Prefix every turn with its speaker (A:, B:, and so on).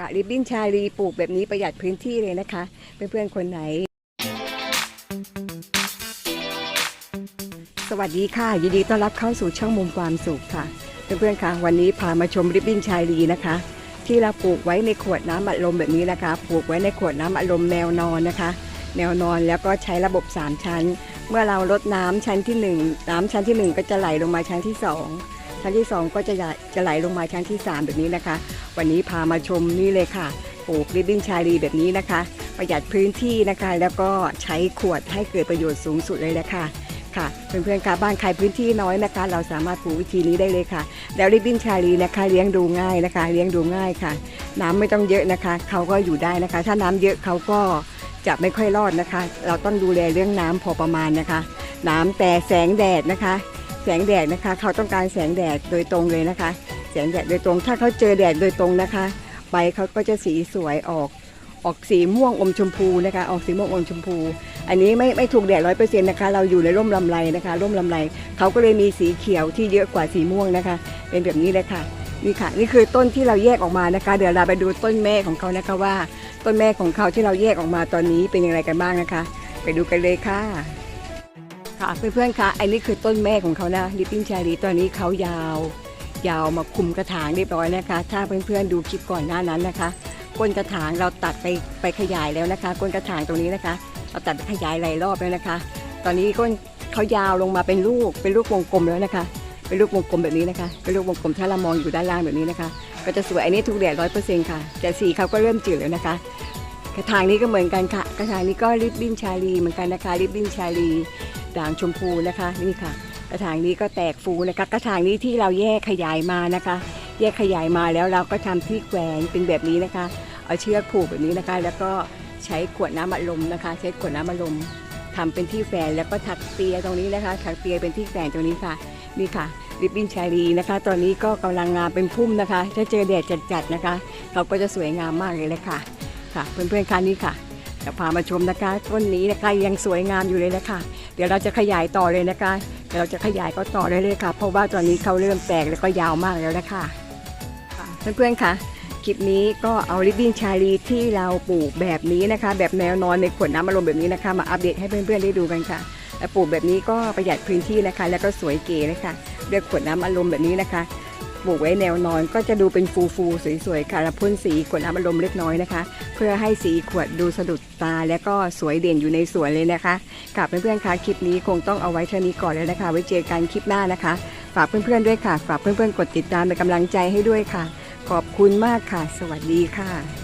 A: กะริบบิ้นชาลีปลูกแบบนี้ประหยัดพื้นที่เลยนะคะ เพื่อนๆคนไหน สวัสดีค่ะ ยินดีต้อนรับเข้าสู่ช่องมุมความสุขค่ะ เพื่อนๆค่ะวันนี้พามาชมริบบิ้นชาลีนะคะ ที่เราปลูกไว้ในขวดน้ำอัดลมแบบนี้นะคะปลูกไว้ในขวดน้ำอัดลมแนวนอนนะคะ แนวนอนแล้วก็ใช้ระบบ 3 ชั้น เมื่อเราลดน้ำชั้นที่ 1 น้ำชั้นทีหนึ่1 ก็จะไหลลงมาชั้นที่ 2 ชั้นที่ 2 ก็จะไหลจะไหลลงมาชั้นที่ 3 แบบนี้นะคะ วันนี้พามาชมนี่เลยค่ะปลูกริบบิ้นชาลีแบบนี้นะคะ ประหยัดพื้นที่นะคะ แล้วก็ใช้ขวดให้เกิดประโยชน์สูงสุดเลยแหละค่ะค่ะเพื่อนๆค่ะบ้านใครพื้นที่น้อยนะคะ เราสามารถปลูกวิธีนี้ได้เลยค่ะ แล้วริบบิ้นชาลีนะคะ เลี้ยงดูง่ายนะคะ เลี้ยงดูง่ายค่ะ น้ำไม่ต้องเยอะนะคะ เขาก็อยู่ได้นะคะ ถ้าน้ำเยอะเขาก็จะไม่ค่อยรอดนะคะ เราต้องดูแลเรื่องน้ำพอประมาณนะคะ น้ำแต่แสงแดดนะคะ แสงแดดนะคะ เขาต้องการแสงแดดโดยตรงเลยนะคะ แสงแดดโดยตรง ถ้าเขาเจอแดดโดยตรงนะคะ ใบเขาก็จะสีสวยออกออกสีม่วงอมชมพูนะคะ ออกสีม่วงอมชมพู อันนี้ไม่ไม่ถูกแดดร้อยเปอร์เซ็นต์นะคะ เราอยู่ในร่มลำไรนะคะ ร่มลำไรเขาก็เลยมีสีเขียวที่เยอะกว่าสีม่วงนะคะ เป็นแบบนี้เลยค่ะ นี่ค่ะ นี่คือต้นที่เราแยกออกมานะคะ เดี๋ยวเราไปดูต้นแม่ของเขานะคะว่า ต้นแม่ของเขาที่เราแยกออกมาตอนนี้เป็นอย่างไรกันบ้างนะคะ ไปดูกันเลยค่ะ ค่ะเพื่อนๆคะอันนี้คือต้นแม่ของเขานะลิปปิ้งชาลีตอนนี้เขายาว ยาวมาคุมกระถางเรียบร้อยนะคะ ถ้าเพื่อนๆดูคลิปก่อนหน้านั้นนะคะก้นกระถางเราตัดไปไปขยายแล้วนะคะก้นกระถางตรงนี้นะคะ เราตัดขยายหลายรอบแล้วนะคะ ตอนนี้ก้นเขายาวลงมาเป็นลูกเป็นลูกวงกลมแล้วนะคะ เป็นลูกวงกลมแบบนี้นะคะเป็นลูกวงกลมถ้าเรามองอยู่ด้านล่างแบบนี้นะคะ ก็จะสวยอันนี้ถูกแดดร้อยเปอร์เซ็นต์ค่ะแต่สีเขาก็เริ่มจืดแล้วนะคะ กระถางนี้ก็เหมือนกันค่ะ กระถางนี้ก็ริบบิ้นชาลีเหมือนกันนะคะริบบิ้นชาลี ด่างชมพูนะคะนี่ค่ะ กระถางนี้ก็แตกฟูนะคะ กระถางนี้ที่เราแยกขยายมานะคะ แยกขยายมาแล้วเราก็ทำที่แขวนเป็นแบบนี้นะคะ เอาเชือกผูกแบบนี้นะคะ แล้วก็ใช้ขวดน้ำอัดลมนะคะ ใช้ขวดน้ำอัดลมทำเป็นที่แฝนแล้วก็ถักเปียตรงนี้นะคะถักเปียเป็นที่แฝนตรงนี้ค่ะนี่ค่ะริบบิ้นชาลีนะคะ ตอนนี้ก็กำลังงามเป็นพุ่มนะคะ ถ้าเจอแดดจัดๆนะคะเขาก็จะสวยงามมากเลยเลยค่ะค่ะ เพื่อนๆค่ะนี่ค่ะจะพามาชมนะคะต้นนี้นะคะยังสวยงามอยู่เลยนะคะ ดี๋ยวเราจะขยายต่อเลยนะคะเดี๋ยวเราจะขยายก็ต่อได้เลยค่ะ เพราะว่าตอนนี้เขาเริ่มแตกแล้วก็ยาวมากแล้วนะคะเพื่อนๆค่ะคลิปนี้ก็เอาลิบบิ้งชาลีที่เราปลูกแบบนี้นะคะ แบบแนวนอนในขวดน้ำอารมณ์แบบนี้นะคะ มาอัปเดตให้เพื่อนๆได้ดูกันค่ะและปลูกแบบนี้ก็ประหยัดพื้นที่นะคะ แล้วก็สวยเก๋เลยค่ะด้วยขวดน้ำอารมณ์แบบนี้นะคะ ปลูกไว้แนวนอนก็จะดูเป็นฟูฟูสวยๆค่ะแล้วพ่นสีขวดน้ำอารมณ์เล็กน้อยนะคะ เพื่อให้สีขวดดูสะดุดตา และก็สวยเด่นอยู่ในสวนเลยนะคะกับเพื่อนๆคะคลิปนี้คงต้องเอาไว้เท่านี้ก่อนเลยนะคะ ไว้เจอกันคลิปหน้านะคะ ฝากเพื่อนๆด้วยค่ะ ฝากเพื่อนๆกดติดตามเป็นกำลังใจให้ด้วยค่ะ ขอบคุณมากค่ะ สวัสดีค่ะ